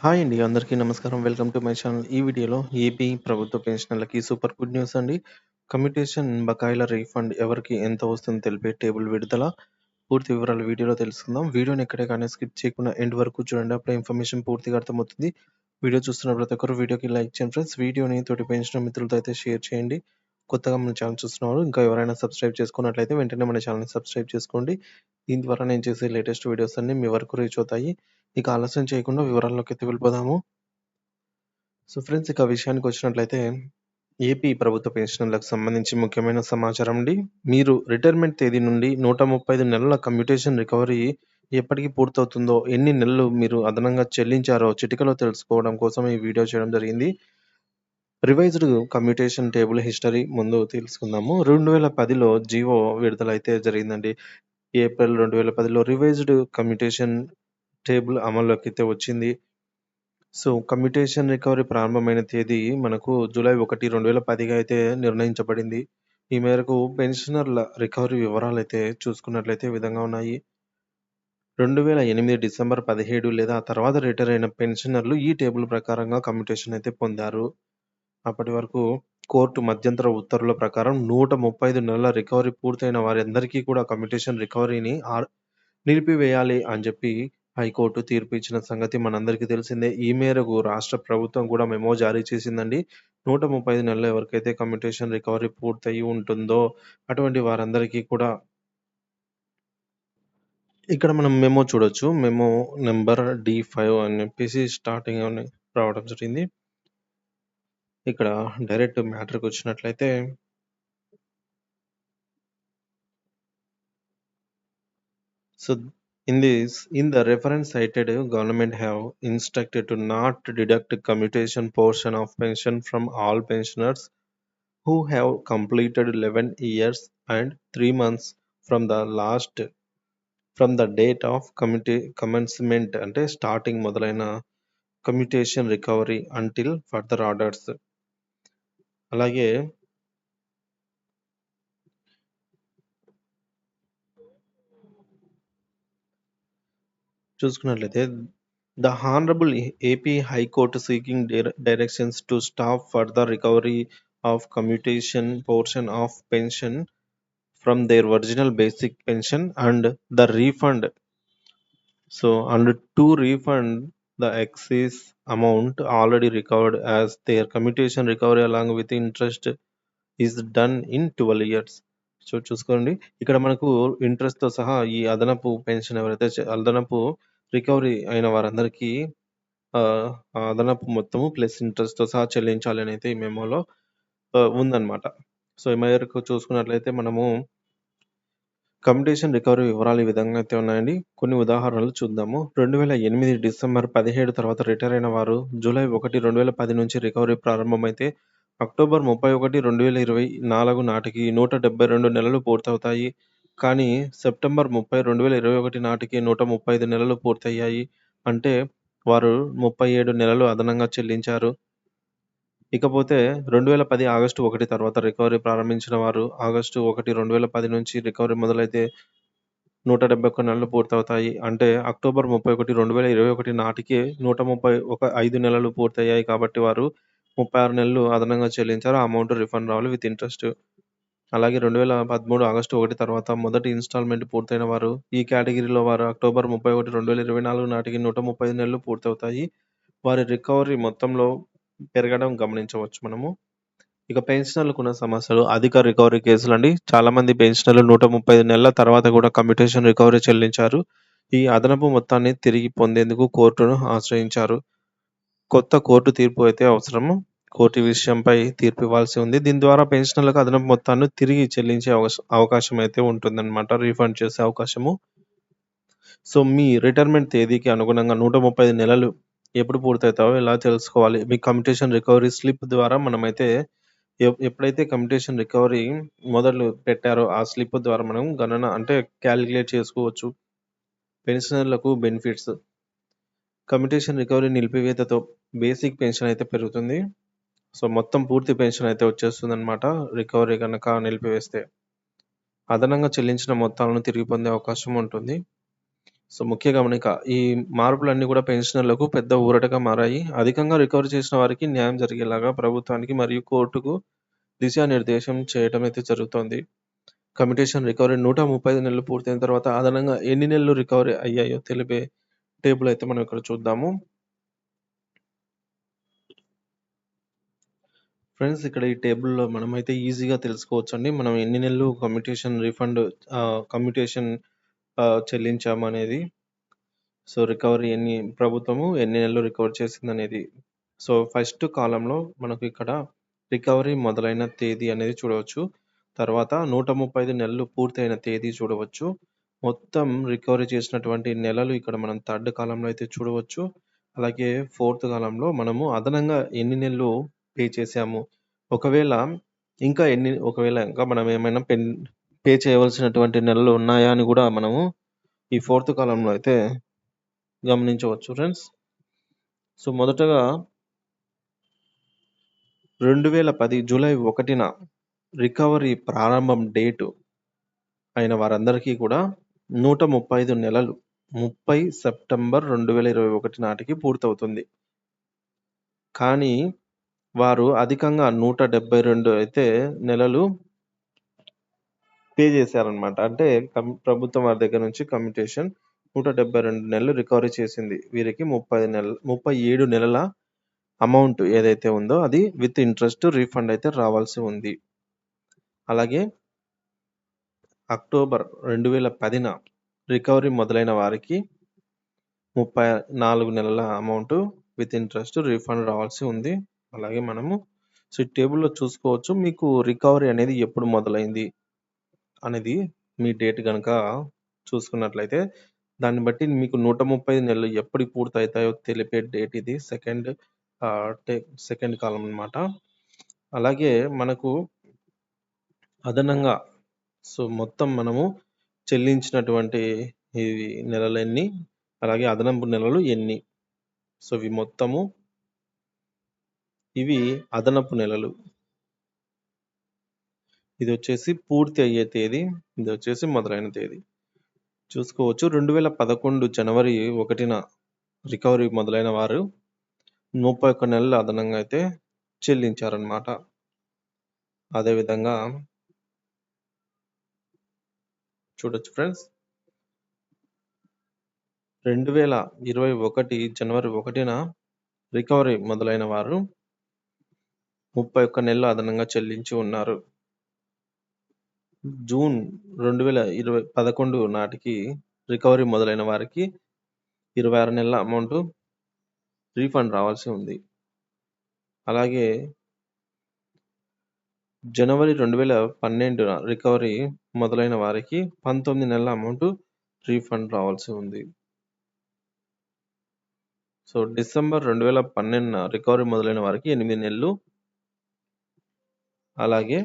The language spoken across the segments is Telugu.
హాయ్ అండి. అందరికీ నమస్కారం. Welcome to my channel. ఈ వీడియోలో ఏపీ ప్రభుత్వ పెన్షనర్లకి సూపర్ గుడ్ న్యూస్ అండి. కమ్యూటేషన్ బకాయిల రీఫండ్ ఎవరికి ఎంత వస్తుందో తెలిపే టేబుల్ విడుదల. పూర్తి వివరాలు వీడియోలో తెలుసుకుందాం. వీడియోని ఎక్కడే కానీ స్కిప్ చేయకుండా ఎండ్ వరకు చూడండి. అప్పుడే ఇన్ఫర్మేషన్ పూర్తిగా అర్థమవుతుంది. వీడియో చూస్తున్న ప్రతి ఒక్కరు వీడియోకి లైక్ చేయండి ఫ్రెండ్స్. వీడియోని తోటి పెన్షన్ మిత్రులతో అయితే షేర్ చేయండి. కొత్తగా మన ఛానల్ చూస్తున్నవారు ఇంకా ఎవరైనా సబ్స్క్రైబ్ చేసుకున్నట్లయితే వెంటనే మన ఛానల్‌ని సబ్స్క్రైబ్ చేసుకోండి. దీని ద్వారా నేను చేసే లేటెస్ట్ వీడియోస్ అన్ని మీ వరకు రీచ్ అవుతాయి. ఇక ఆలస్యం చేయకుండా వివరాల్లోకి ఎత్తి వెళ్ళిపోదాము. సో ఫ్రెండ్స్ ఇక విషయానికి వచ్చినట్లయితే ఏపీ ప్రభుత్వ పెన్షనర్లకు సంబంధించి ముఖ్యమైన సమాచారం అండి. మీరు రిటైర్మెంట్ తేదీ నుండి 135 నెలల కమ్యూటేషన్ రికవరీ ఎప్పటికి పూర్తవుతుందో, ఎన్ని నెలలు మీరు అదనంగా చెల్లించారో చిటికలో తెలుసుకోవడం కోసం ఈ వీడియో చేయడం జరిగింది. రివైజ్డ్ కమ్యూటేషన్ టేబుల్ హిస్టరీ ముందు తెలుసుకుందాము. 2010లో జీవో విడుదలైతే జరిగిందండి. ఏప్రిల్ 2010లో రివైజ్డ్ కమ్యూటేషన్ టేబుల్ అమల్లోకైతే వచ్చింది. సో, కమ్యూటేషన్ రికవరీ ప్రారంభమైన తేదీ మనకు జూలై 1, 2010గా అయితే నిర్ణయించబడింది. ఈ మేరకు పెన్షనర్ల రికవరీ వివరాలు అయితే చూసుకున్నట్లయితే విధంగా ఉన్నాయి. 2008 డిసెంబర్ 17 లేదా ఆ తర్వాత రిటైర్ అయిన పెన్షనర్లు ఈ టేబుల్ ప్రకారంగా కమ్యూటేషన్ అయితే పొందారు. అప్పటి వరకు కోర్టు మధ్యంతర ఉత్తర్వుల ప్రకారం 135 నెలల రికవరీ పూర్తయిన వారందరికీ కూడా కమ్యూటేషన్ రికవరీని ఆర్ నిలిపివేయాలి అని చెప్పి హైకోర్టు తీర్పు ఇచ్చిన సంగతి మనందరికీ తెలిసిందే. ఈ మేరకు రాష్ట్ర ప్రభుత్వం కూడా మెమో జారీ చేసిందండి. 135 నెలలు ఎవరికైతే కమ్యూటేషన్ రికవరీ పూర్తయి ఉంటుందో అటువంటి వారందరికీ కూడా ఇక్కడ మనం మెమో చూడొచ్చు. మెమో నెంబర్ డి ఫైవ్ అని చెప్పేసి స్టార్టింగ్ అని రావడం జరిగింది. ఇక్కడ డైరెక్ట్ మ్యాటర్‌కి వచ్చినట్లయితే so in this, in the reference cited, government have instructed to not deduct commutation portion of pension from all pensioners who have completed 11 years and 3 months from the last from the date of commuta commencement అంటే స్టార్టింగ్ మొదలైన commutation recovery until further orders. అలాగే చూసుకున్నట్లయితే the honourable AP high court seeking directions to stop further recovery of commutation portion of pension from their original basic pension and the refund so and to refund the excess amount already recovered as their commutation recovery along with interest is done in 12 years. So చూసుకోండి ఇక్కడ మనకు ఇంట్రెస్ట్‌తో సహా ఈ అదనపు పెన్షన్ ఎవరైతే అదనపు రికవరీ అయిన వారందరికీ ఆ అదనపు మొత్తము ప్లస్ ఇంట్రెస్ట్‌తో సహా చెల్లించాలి అని అయితే ఈ మెమోలో ఉందన్నమాట. సో ఈ మేరకు చూసుకున్నట్లయితే మనము కంపిటీషన్ రికవరీ వివరాలు ఈ విధంగా అయితే ఉన్నాయండి. కొన్ని ఉదాహరణలు చూద్దాము. 2008 డిసెంబర్ 17 తర్వాత రిటైర్ అయిన వారు జూలై 1, 2010 నుంచి రికవరీ ప్రారంభమైతే అక్టోబర్ 31, 2024 నాటికి 172 నెలలు పూర్తవుతాయి. కానీ సెప్టెంబర్ 30, 2021 నాటికి 135 నెలలు పూర్తయ్యాయి. అంటే వారు 37 నెలలు అదనంగా చెల్లించారు. ఇకపోతే 2010 ఆగస్టు ఒకటి తర్వాత రికవరీ ప్రారంభించిన వారు ఆగస్టు 1, 2010 నుంచి రికవరీ మొదలైతే 171 నెలలు పూర్తవుతాయి. అంటే అక్టోబర్ ముప్పై ఒకటి రెండు వేల ఇరవై ఒకటి నాటికి నూట ముప్పై ఒక ఐదు నెలలు పూర్తయ్యాయి కాబట్టి వారు 36 నెలలు అదనంగా చెల్లించారు. అమౌంట్ రిఫండ్ రావాలి విత్ ఇంట్రెస్ట్. అలాగే 2013 ఆగస్టు ఒకటి తర్వాత మొదటి ఇన్‌స్టాల్‌మెంట్ పూర్తయిన వారు ఈ కేటగిరీలో వారు అక్టోబర్ 31, 2024 నాటికి 135 నెలలు పూర్తవుతాయి. వారి రికవరీ మొత్తంలో పెరగడం గమనించవచ్చు మనము. ఇక పెన్షనర్లకున్న సమస్యలు అధిక రికవరీ కేసులు అండి చాలామంది పెన్షనర్లు 135 నెలల తర్వాత కూడా కమ్యూటేషన్ రికవరీ చెల్లించారు. ఈ అదనపు మొత్తాన్ని తిరిగి పొందేందుకు కోర్టును ఆశ్రయించారు. కొత్త కోర్టు తీర్పు అయితే అవసరము. కోర్టు విషయంపై తీర్పు ఇవ్వాల్సి ఉంది. దీని ద్వారా పెన్షనర్లకు అదనపు మొత్తాన్ని తిరిగి చెల్లించే అవకాశం అవకాశం అయితే ఉంటుందన్నమాట. రీఫండ్ చేసే అవకాశము. సో, మీ రిటైర్మెంట్ తేదీకి అనుగుణంగా 135 నెలలు ఎప్పుడు పూర్తయితాయో ఎలా తెలుసుకోవాలి? మీ కమ్యూటేషన్ రికవరీ స్లిప్ ద్వారా మనమైతే ఎప్పుడైతే కమ్యూటేషన్ రికవరీ మొదలు పెట్టారో ఆ స్లిప్ ద్వారా మనం గణన అంటే క్యాలిక్యులేట్ చేసుకోవచ్చు. పెన్షనర్లకు బెనిఫిట్స్. కమ్యూటేషన్ రికవరీ నిలిపివేతతో బేసిక్ పెన్షన్ అయితే పెరుగుతుంది. సో, మొత్తం పూర్తి పెన్షన్ అయితే వచ్చేస్తుందన్నమాట. రికవరీ గనక నిలిపివేస్తే. అదనంగా చెల్లించిన మొత్తాలను తిరిగి పొందే అవకాశం ఉంటుంది. సో, ముఖ్య గమనిక ఈ మార్పులన్నీ కూడా పెన్షనర్లకు పెద్ద ఊరటగా మారాయి. అధికంగా రికవరీ చేసిన వారికి న్యాయం జరిగేలాగా ప్రభుత్వానికి మరియు కోర్టుకు దిశానిర్దేశం చేయటం అయితే జరుగుతోంది. కమిటేషన్ రికవరీ 135 నెలలు పూర్తయిన తర్వాత అదనంగా ఎన్ని నెలలు రికవరీ అయ్యాయో తెలిపే టేబుల్ అయితే మనం ఇక్కడ చూద్దాము. ఫ్రెండ్స్ ఇక్కడ ఈ టేబుల్‌లో మనమైతే ఈజీగా తెలుసుకోవచ్చండి. మనం ఎన్ని నెలలు కమ్యూటేషన్ రిఫండ్ కమ్యూటేషన్ చెల్లించాము అనేది చెల్లించామనేది. సో, రికవరీ ఎన్ని ప్రభుత్వము ఎన్ని నెలలు రికవర్ చేసిందనేది. సో, ఫస్ట్ కాలంలో మనకు ఇక్కడ రికవరీ మొదలైన తేదీ అనేది చూడవచ్చు. తర్వాత 135 నెలలు పూర్తయిన తేదీ చూడవచ్చు. మొత్తం రికవరీ చేసినటువంటి నెలలు ఇక్కడ మనం థర్డ్ కాలంలో అయితే చూడవచ్చు. అలాగే ఫోర్త్ కాలంలో మనము అదనంగా ఎన్ని నెలలు పే చేసాము ఒకవేళ ఇంకా ఎన్ని ఒకవేళ ఇంకా మనం ఏమైనా పెన్ పే చేయవలసినటువంటి నెలలు ఉన్నాయా అని కూడా మనము ఈ ఫోర్త్ కాలంలో అయితే గమనించవచ్చు ఫ్రెండ్స్. సో, మొదటగా 2010 జూలై ఒకటిన రికవరీ ప్రారంభం డేటు అయిన వారందరికీ కూడా 135 నెలలు 30 సెప్టెంబర్ 2021 నాటికి పూర్తవుతుంది. కానీ వారు అధికంగా 172 అయితే నెలలు పే చేశారనమాట అంటే కం ప్రభుత్వం వారి దగ్గర నుంచి కమ్యూటేషన్ నూట డెబ్బై రెండు నెలలు రికవరీ చేసింది. వీరికి ముప్పై నెల ముప్పై ఏడు నెలల అమౌంట్ ఏదైతే ఉందో అది విత్ ఇంట్రెస్ట్ రీఫండ్ అయితే రావాల్సి ఉంది. అలాగే అక్టోబర్ 2010న రికవరీ మొదలైన వారికి 34 నెలల అమౌంట్ విత్ ఇంట్రెస్ట్ రీఫండ్ రావాల్సి ఉంది. అలాగే మనము సో, ఈ టేబుల్‌లో చూసుకోవచ్చు. మీకు రికవరీ అనేది ఎప్పుడు మొదలైంది అనేది మీ డేట్ కనుక చూసుకున్నట్లయితే దాన్ని బట్టి మీకు 135 నెలలు ఎప్పుడు పూర్తవుతాయో తెలిపే డేట్ ఇది. సెకండ్ టే సెకండ్ కాలం అన్నమాట. అలాగే మనకు అదనంగా సో, మొత్తం మనము చెల్లించినటువంటి ఇవి నెలలెన్ని? అలాగే అదనపు నెలలు ఎన్ని? సో, ఇవి మొత్తము ఇవి అదనపు నెలలు. ఇది వచ్చేసి పూర్తి అయ్యే తేదీ. ఇది వచ్చేసి మొదలైన తేదీ. చూసుకోవచ్చు 2011 జనవరి ఒకటిన రికవరీ మొదలైన వారు 31 నెలలు అదనంగా అయితే చెల్లించారనమాట అదేవిధంగా చూడొచ్చు ఫ్రెండ్స్. 2021 జనవరి ఒకటిన రికవరీ మొదలైన వారు 31 నెలలు అదనంగా చెల్లించి ఉన్నారు. జూన్ 2020 11 నాటికి రికవరీ మొదలైన వారికి 26 నెలల అమౌంట్ రీఫండ్ రావాల్సి ఉంది. అలాగే జనవరి 2012న రికవరీ మొదలైన వారికి 19 నెలల అమౌంట్ రీఫండ్ రావాల్సి ఉంది. సో, డిసెంబర్ 2012న రికవరీ మొదలైన వారికి ఎనిమిది నెలలు. అలాగే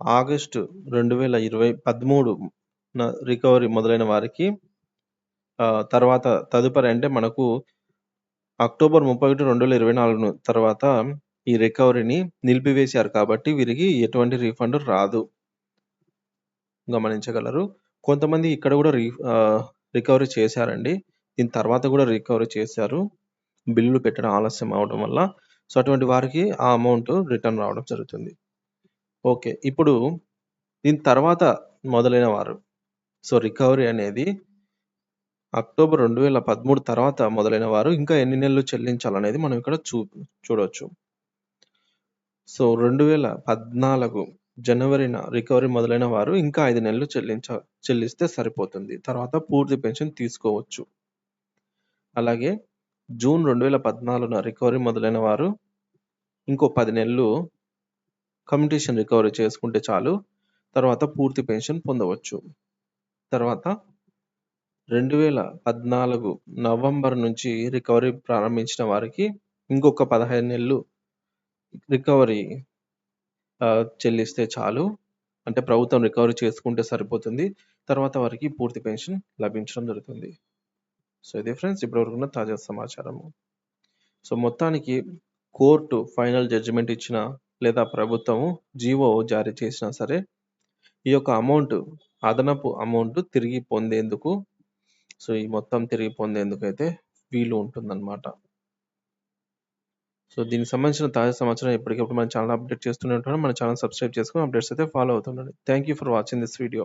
ఆగస్టు 2020 13న రికవరీ మొదలైన వారికి తర్వాత తదుపరి అంటే మనకు అక్టోబర్ 31, 2024 తర్వాత ఈ రికవరీని నిలిపివేశారు కాబట్టి వీరికి ఎటువంటి రీఫండ్ రాదు. గమనించగలరు. కొంతమంది ఇక్కడ కూడా రీ రికవరీ చేశారండి. దీని తర్వాత కూడా రికవరీ చేశారు. బిల్లులు పెట్టడం ఆలస్యం అవడం వల్ల. సో, అటువంటి వారికి ఆ అమౌంట్ రిటర్న్ రావడం జరుగుతుంది. ఓకే. ఇప్పుడు దీని తర్వాత మొదలైన వారు. సో, రికవరీ అనేది అక్టోబర్ 2013 తర్వాత మొదలైన వారు ఇంకా ఎన్ని నెలలు చెల్లించాలనేది మనం ఇక్కడ చూ చూడవచ్చు సో, 2014 జనవరిన రికవరీ మొదలైన వారు ఇంకా ఐదు నెలలు చెల్లించ చెల్లిస్తే సరిపోతుంది. తర్వాత పూర్తి పెన్షన్ తీసుకోవచ్చు. అలాగే జూన్ 2014న రికవరీ మొదలైన వారు ఇంకో పది నెలలు కమ్యూనిటేషన్ రికవరీ చేసుకుంటే చాలు. తర్వాత పూర్తి పెన్షన్ పొందవచ్చు. తర్వాత 2014 నవంబర్ నుంచి రికవరీ ప్రారంభించిన వారికి ఇంకొక 15 నెలలు రికవరీ చెల్లిస్తే చాలు. అంటే ప్రభుత్వం రికవరీ చేసుకుంటే సరిపోతుంది. తర్వాత వారికి పూర్తి పెన్షన్ లభించడం జరుగుతుంది. సో, ఇది ఫ్రెండ్స్ ఇప్పటివరకు ఉన్న తాజా సమాచారము. సో, మొత్తానికి కోర్టు ఫైనల్ జడ్జిమెంట్ ఇచ్చిన లేదా ప్రభుత్వము జీవో జారీ చేసినా సరే ఈ యొక్క అమౌంట్ అదనపు అమౌంట్ తిరిగి పొందేందుకు సో, ఈ మొత్తం తిరిగి పొందేందుకు అయితే వీలు ఉంటుందన్నమాట. సో, దీనికి సంబంధించిన తాజా సమాచారం ఎప్పటికప్పుడు మన ఛానల్ అప్డేట్ చేస్తూనే ఉంటాను. మన ఛానల్ సబ్స్క్రైబ్ చేసుకొని అప్డేట్స్ అయితే follow అవుతుండండి. Thank you for watching this video.